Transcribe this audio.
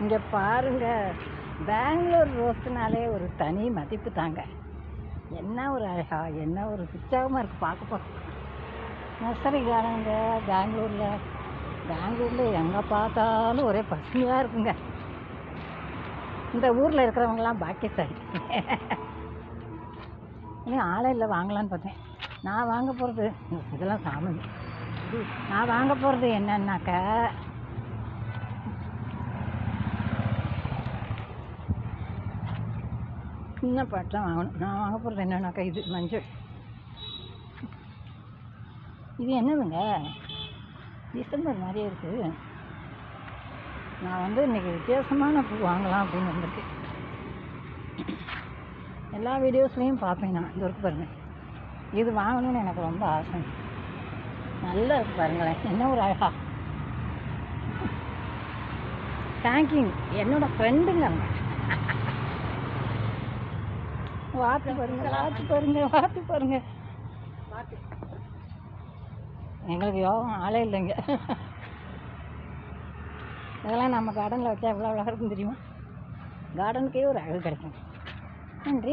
இங்கே பாருங்க. பெங்களூர் ரோஸ்னாலே ஒரு தனி மதிப்பு தாங்க. என்ன ஒரு அழகா என்ன ஒரு உற்சாகமாக இருக்குது பார்க்க போகிறோம் நர்சரிக்காரங்க பெங்களூரில். பெங்களூரில் எங்கே பார்த்தாலும் ஒரே பசுமையாக இருக்குங்க. இந்த ஊரில் இருக்கிறவங்களாம் பாக்கியசாலி. இன்னும் ஆளே இல்லை வாங்கலான்னு பார்த்தேன். நான் வாங்க போகிறது இதெல்லாம் சாமி. நான் வாங்க போகிறது என்னன்னாக்கா சின்ன பாட்டு தான் வாங்கணும். நான் வாங்க போகிறது என்னன்னாக்கா இது மஞ்சள். இது என்னதுங்க? டிசம்பர் மாதிரியே இருக்குது நான் வந்து இன்றைக்கி வித்தியாசமான பூ வாங்கலாம் அப்படின்னு வந்திருக்கேன் எல்லா வீடியோஸ்லேயும் பார்ப்பேன் நான். இந்த இருக்கு பாருங்கள் இது வாங்கணும்னு எனக்கு ரொம்ப ஆசை. நல்லா இருக்கு பாருங்களேன். என்ன ஒரு அழகா. தேங்க்யூ என்னோடய ஃப்ரெண்டுங்க அவங்க. வாத்து பாருங்க வாத்து பாருங்க வாத்து பாருங்க. எங்களுக்கு யோகம் ஆளே இல்லைங்க. இதெல்லாம் நம்ம கார்டனில் வச்சா எவ்வளோ அழகாக இருக்கும் தெரியுமா? கார்டனுக்கே ஒரு அழகு கிடைக்கும். நன்றி.